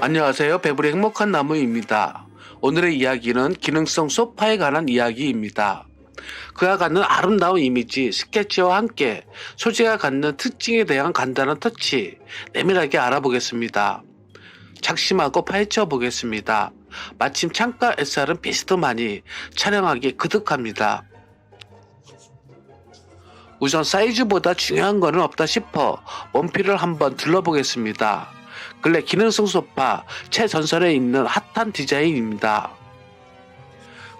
안녕하세요. 배불의 행복한 나무입니다. 오늘의 이야기는 기능성 소파에 관한 이야기입니다. 그가 갖는 아름다운 이미지, 스케치와 함께 소재가 갖는 특징에 대한 간단한 터치, 내밀하게 알아보겠습니다. 작심하고 파헤쳐 보겠습니다. 마침 창가 SR은 비스듬하니 촬영하기 그득합니다. 우선 사이즈보다 중요한 거는 없다 싶어 원피를 한번 둘러보겠습니다. 근래 기능성 소파 최전선에 있는 핫한 디자인입니다.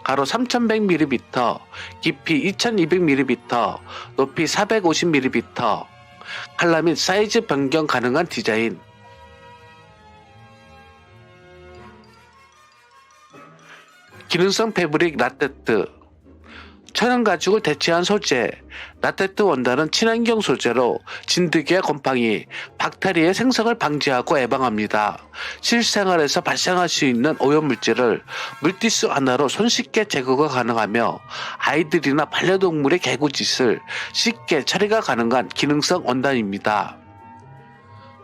가로 3100mm, 깊이 2200mm, 높이 450mm, 칼라 및 사이즈 변경 가능한 디자인. 기능성 패브릭 라테트 천연 가죽을 대체한 소재 라테트 원단은 친환경 소재로 진드기와 곰팡이, 박테리아의 생성을 방지하고 예방합니다. 실생활에서 발생할 수 있는 오염물질을 물티슈 하나로 손쉽게 제거가 가능하며 아이들이나 반려동물의 개구짓을 쉽게 처리가 가능한 기능성 원단입니다.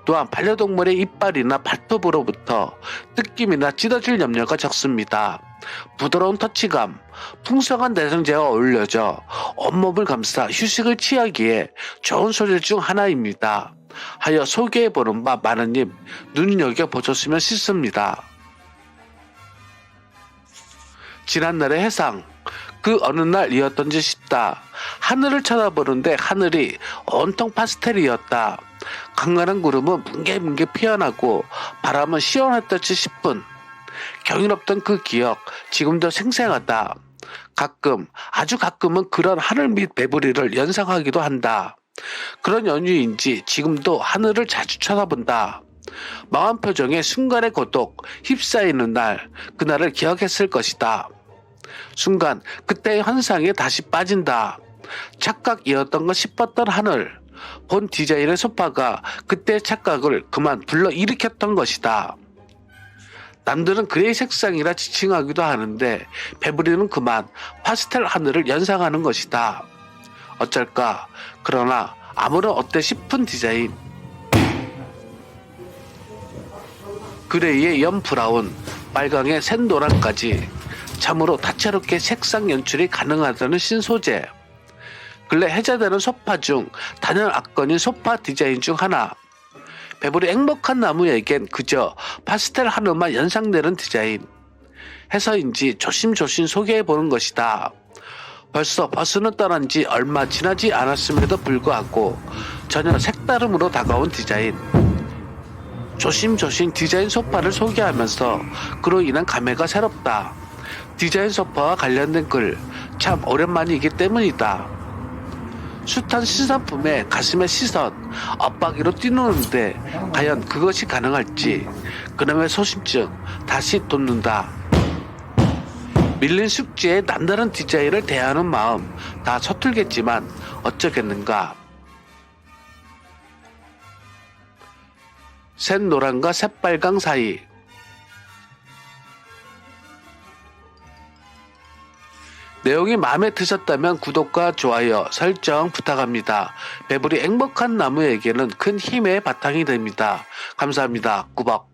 또한 반려동물의 이빨이나 발톱으로부터 뜯김이나 찢어질 염려가 적습니다. 부드러운 터치감, 풍성한 내성재가 어울려져 온몸을 감싸 휴식을 취하기에 좋은 소재 중 하나입니다. 하여 소개해보는 바 많은 님 눈여겨 보셨으면 싶습니다. 지난날의 해상 그 어느 날이었던지 싶다. 하늘을 쳐다보는데 하늘이 온통 파스텔이었다. 강간한 구름은 뭉게뭉게 피어나고 바람은 시원했듯이 싶은 경이롭던 그 기억 지금도 생생하다. 가끔 아주 가끔은 그런 하늘 밑 매부리를 연상하기도 한다. 그런 연유인지 지금도 하늘을 자주 쳐다본다. 망한 표정에 순간의 고독 휩싸이는 날 그날을 기억했을 것이다. 순간 그때의 환상에 다시 빠진다. 착각이었던 것 싶었던 하늘. 본 디자인의 소파가 그때의 착각을 그만 불러 일으켰던 것이다. 남들은 그레이 색상이라 지칭하기도 하는데 배부리는 그만 파스텔 하늘을 연상하는 것이다. 어쩔까? 그러나 아무런 어때 싶은 디자인. 그레이의 연 브라운, 빨강의 샛노란까지 참으로 다채롭게 색상 연출이 가능하다는 신소재. 근래 해자되는 소파 중 단연 악건인 소파 디자인 중 하나. 배불이 행복한 나무에겐 그저 파스텔 하늘만 연상되는 디자인. 해서인지 조심조심 소개해 보는 것이다. 벌써 버스는 떠난 지 얼마 지나지 않았음에도 불구하고 전혀 색다름으로 다가온 디자인. 조심조심 디자인 소파를 소개하면서 그로 인한 감회가 새롭다. 디자인 소파와 관련된 글 참 오랜만이기 때문이다. 숱한 신상품에 가슴에 시선, 엇박이로 뛰노는데 과연 그것이 가능할지 그놈의 소심증 다시 돋는다. 밀린 숙지에 남다른 디자인을 대하는 마음 다 서툴겠지만 어쩌겠는가. 샛노란과 새빨강 사이 내용이 마음에 드셨다면 구독과 좋아요, 설정 부탁합니다. 배불이 행복한 나무에게는 큰 힘의 바탕이 됩니다. 감사합니다. 꾸벅.